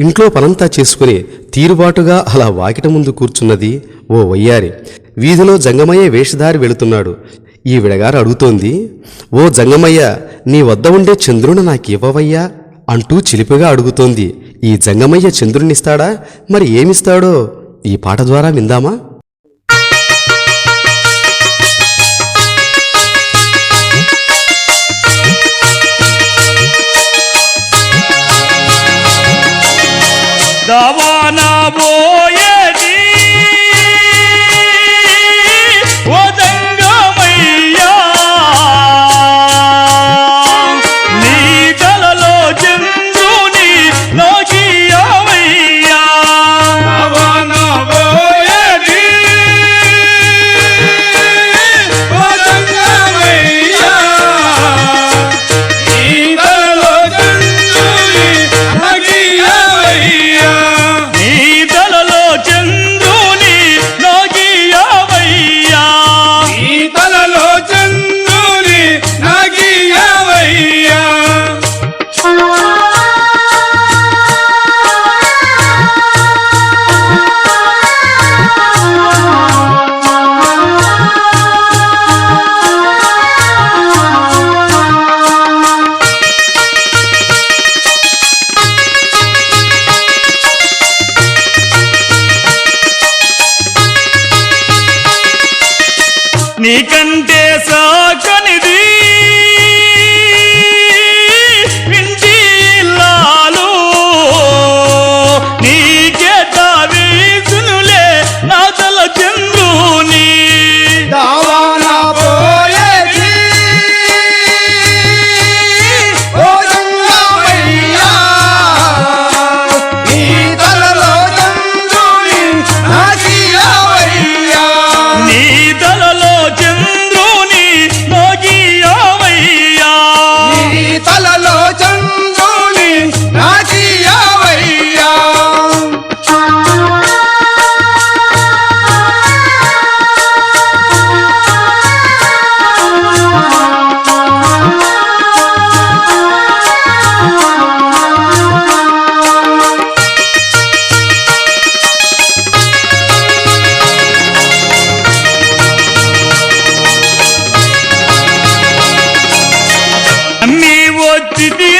ఇంట్లో పనంతా చేసుకుని తీరుబాటుగా అలా వాకిట ముందు కూర్చున్నది ఓ వయ్యారి. వీధిలో జంగమయ్య వేషధారి వెళుతున్నాడు. ఈ విడగారు అడుగుతోంది ఓ జంగమయ్య నీ వద్ద ఉండే చంద్రుని నాకివ్వవయ్యా? అంటూ చిలిపిగా అడుగుతోంది. ఈ జంగమయ్య చంద్రుణ్ణిస్తాడా? మరి ఏమిస్తాడో ఈ పాట ద్వారా విందామా? દવાના બોય noite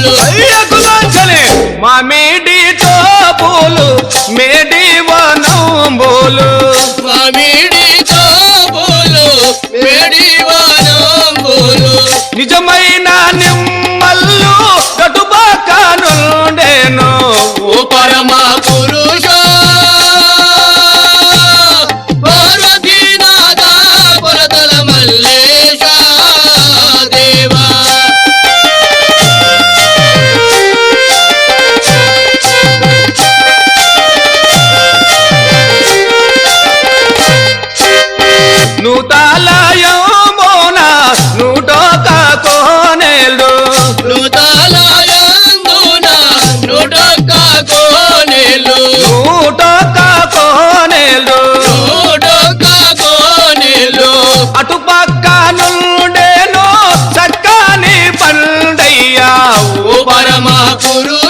వనములు అయ్యకు లాంఛనే మామిడితో పూలు మేడి వనంబులు. మామిడితో పోలు వేడి వనములు నిజమైన నూతాలయమోన నూటొక కోనేలు నూతలయందున నుడొక్క కోనెలు నూటొక కోనేలు నుడొక్క కోనెలు అటుపక్క నుండేను చక్కని పండయ్యా. పరమ పురుష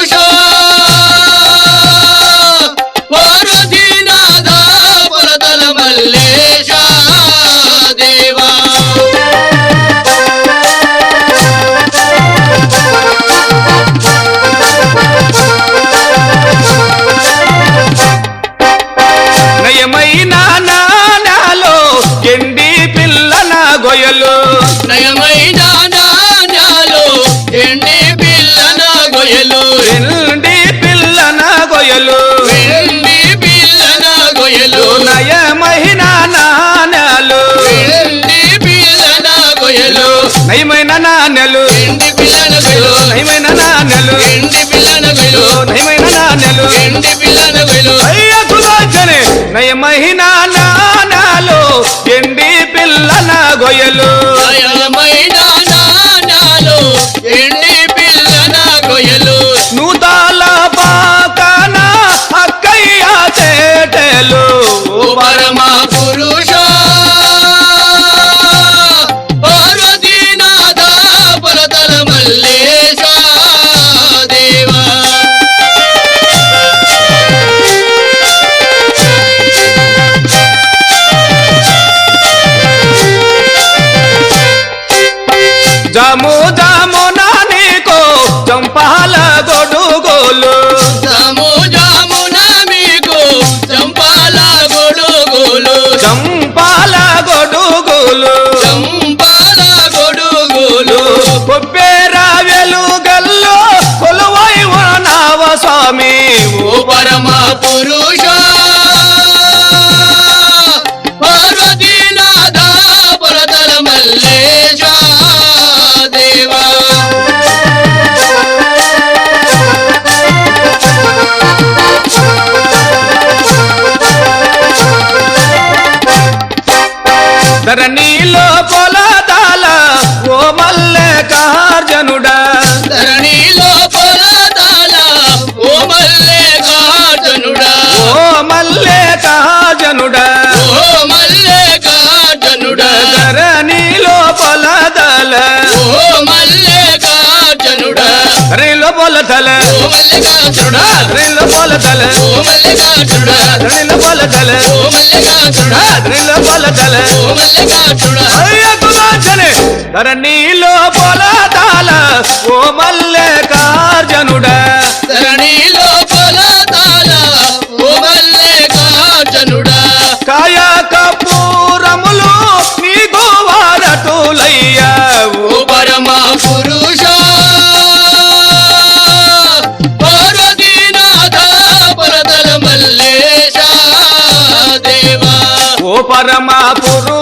మహినా నానాలో ఎండి పిల్లన గొయ్యలు. పరమ పురుష. పార్వతీనాథ పరతల మల్లేశ దేవా. ధరణిలో పొలదాల ఓ మల్లెకార్జనుడా మల్లెకార్జనుడా ఓ పొలదాల. ఓ మల్లేకార్జునుడా ధరణిలో పొలదల. ఓ పొలదల. ఓ మల్లికార్జునుడా ధరణిలో పొలదల. ఓ ఓ మల్లికార్జునుడా అయ్యకులాచనే ధరణిలో పొలదాల. ఓ మల్లెకార్జనుడా ధరణిలో పరమ పురుష